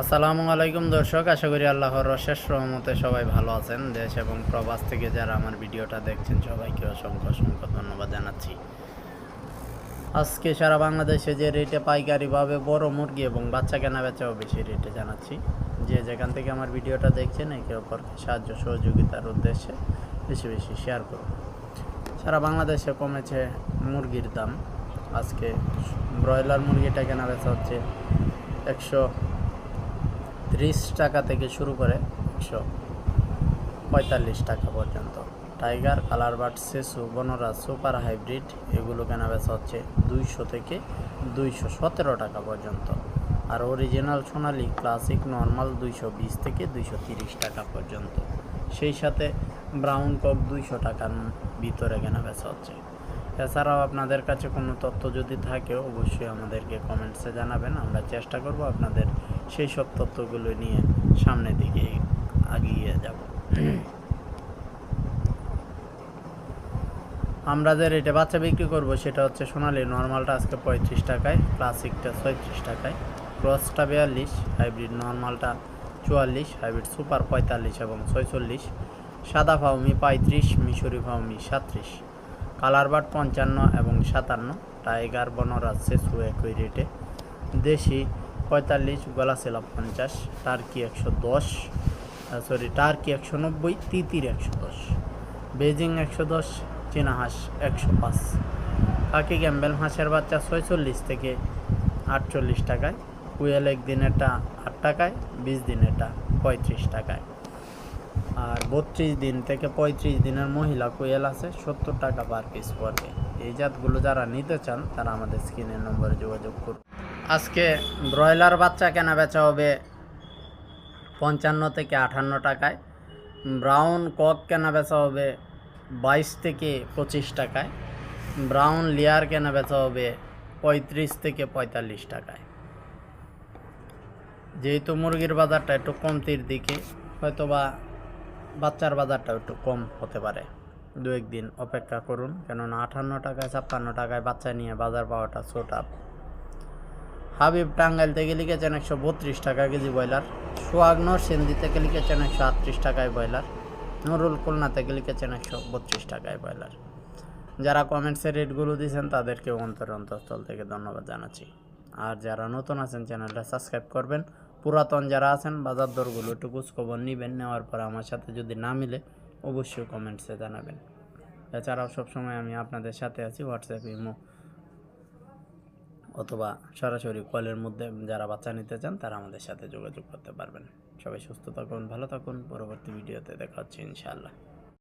আসসালামু আলাইকুম দর্শক, আশা করি আল্লাহর অশেষ রহমতে সবাই ভালো আছেন। দেশ এবং প্রবাস থেকে যারা আমার ভিডিওটা দেখছেন, সবাইকে অসংখ্য অসংখ্য ধন্যবাদ জানাচ্ছি। আজকে সারা বাংলাদেশে যে রেটে পাইকারিভাবে বড় মুরগি এবং বাচ্চা কেনা বেচাও বেশি রেটে জানাচ্ছি। যে যেখান থেকে আমার ভিডিওটা দেখছেন, একে অপরকে সাহায্য সহযোগিতার উদ্দেশ্যে বেশি বেশি শেয়ার করুন সারা বাংলাদেশে কমেছে মুরগির দাম। আজকে ব্রয়লার মুরগিটা কেনা বেচা হচ্ছে একশো ত্রিশ টাকা থেকে শুরু করে একশো পঁয়তাল্লিশ টাকা পর্যন্ত। টাইগার কালার বাট সেসু বনরাজ সুপার হাইব্রিড এগুলো কেনা বেচা হচ্ছে দুইশো থেকে দুইশো সতেরো টাকা পর্যন্ত। আর অরিজিনাল সোনালি ক্লাসিক নর্মাল দুইশো বিশ থেকে দুইশো তিরিশ টাকা পর্যন্ত। সেই সাথে ব্রাউন কক দুইশো টাকার ভিতরে কেনা বেচা হচ্ছে। এছাড়াও আপনাদের কাছে কোনো তথ্য যদি থাকে, অবশ্যই আমাদেরকে কমেন্টসে জানাবেন। আমরা চেষ্টা করব আপনাদের সেই সব তথ্যগুলো নিয়ে সামনের দিকে এগিয়ে যাব। আমরা যে রেটে বাচ্চা বিক্রি করব, সেটা হচ্ছে সোনালি নর্মালটা আজকে পঁয়ত্রিশ টাকায়, ক্লাসিকটা ছয়ত্রিশ টাকায়। ক্রসটা বিয়াল্লিশ, হাইব্রিড নর্মালটা চুয়াল্লিশ, হাইব্রিড সুপার পঁয়তাল্লিশ এবং ছয়চল্লিশ। সাদা ফাউমি পঁয়ত্রিশ, মিশরি ফাউমি সাত্রিশ। কালার বাট পঞ্চান্ন এবং সাতান্ন, টাইগার বনরাজ সেসু একই রেটে। দেশি পঁয়তাল্লিশ গলাসেলা পঞ্চাশ, টার্কি একশো দশ সরি টার্কি একশো নব্বই, তিতির একশো দশ, বেজিং একশো দশ চীনা হাঁস একশো পাঁচ। কাকি গ্যাম্বেল হাঁসের বাচ্চা ছয়চল্লিশ থেকে আটচল্লিশ টাকায়, কুয়েল একদিনেরটা আট টাকায়, বিশ দিনেরটা পঁয়ত্রিশ টাকায়। আর বত্রিশ দিন থেকে পঁয়ত্রিশ দিনের মহিলা কোয়েল আছে, সত্তর টাকা পার পিস পড়বে। এই জাতগুলো যারা নিতে চান, তারা আমাদের স্ক্রিনের নম্বরে যোগাযোগ করুন। আজকে ব্রয়লার বাচ্চা কেনা বেচা হবে পঞ্চান্ন থেকে আটান্ন টাকায়। ব্রাউন কক কেনা বেচা হবে বাইশ থেকে পঁচিশ টাকায়। ব্রাউন লেয়ার কেনা বেচা হবে পঁয়ত্রিশ থেকে পঁয়তাল্লিশ টাকায়। যেহেতু মুরগির বাজারটা একটু কমতির দিকে, হয়তোবা বাচ্চার বাজারটা একটু কম হতে পারে। দু একদিন অপেক্ষা করুন, কেননা আঠান্ন টাকায়, ছাপ্পান্ন টাকায় বাচ্চা নিয়ে বাজার পাওয়াটা ছোট হাবিব টাঙ্গাইল থেকে লিখেছেন একশো বত্রিশ টাকা কেজি ব্রয়লার। সোহাগ নরসিংদী থেকে লিখেছেন একশো আটত্রিশ টাকায় ব্রয়লার। নুরুল খুলনা থেকে লিখেছেন একশো বত্রিশ টাকায় ব্রয়লার। যারা কমেন্টসের রেটগুলো দিয়েছেন তাদেরকে অন্তর অন্তঃস্থল থেকে ধন্যবাদ জানাচ্ছি। আর যারা নতুন আছেন, চ্যানেলটা সাবস্ক্রাইব করবেন। পুরাতন যারা আছেন বাজার দরগুলো একটু খোঁজখবর নেবেন, নেওয়ার পর আমার সাথে যদি না মিলে, অবশ্যই কমেন্টসে জানাবেন। এছাড়াও সবসময় আমি আপনাদের সাথে আছি হোয়াটসঅ্যাপ ইমো অথবা সরাসরি কলের মধ্যে যারা বাচ্চা নিতে চান, তারা আমাদের সাথে যোগাযোগ করতে পারবেন। সবাই সুস্থ থাকুন, ভালো থাকুন, পরবর্তী ভিডিওতে দেখা হচ্ছে ইনশাআল্লাহ।